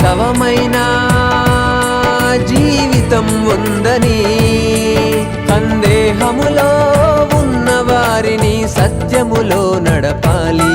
వాస్తవమైన జీవితం ఉందని సందేహములో ఉన్న వారిని సత్యములో నడపాలి.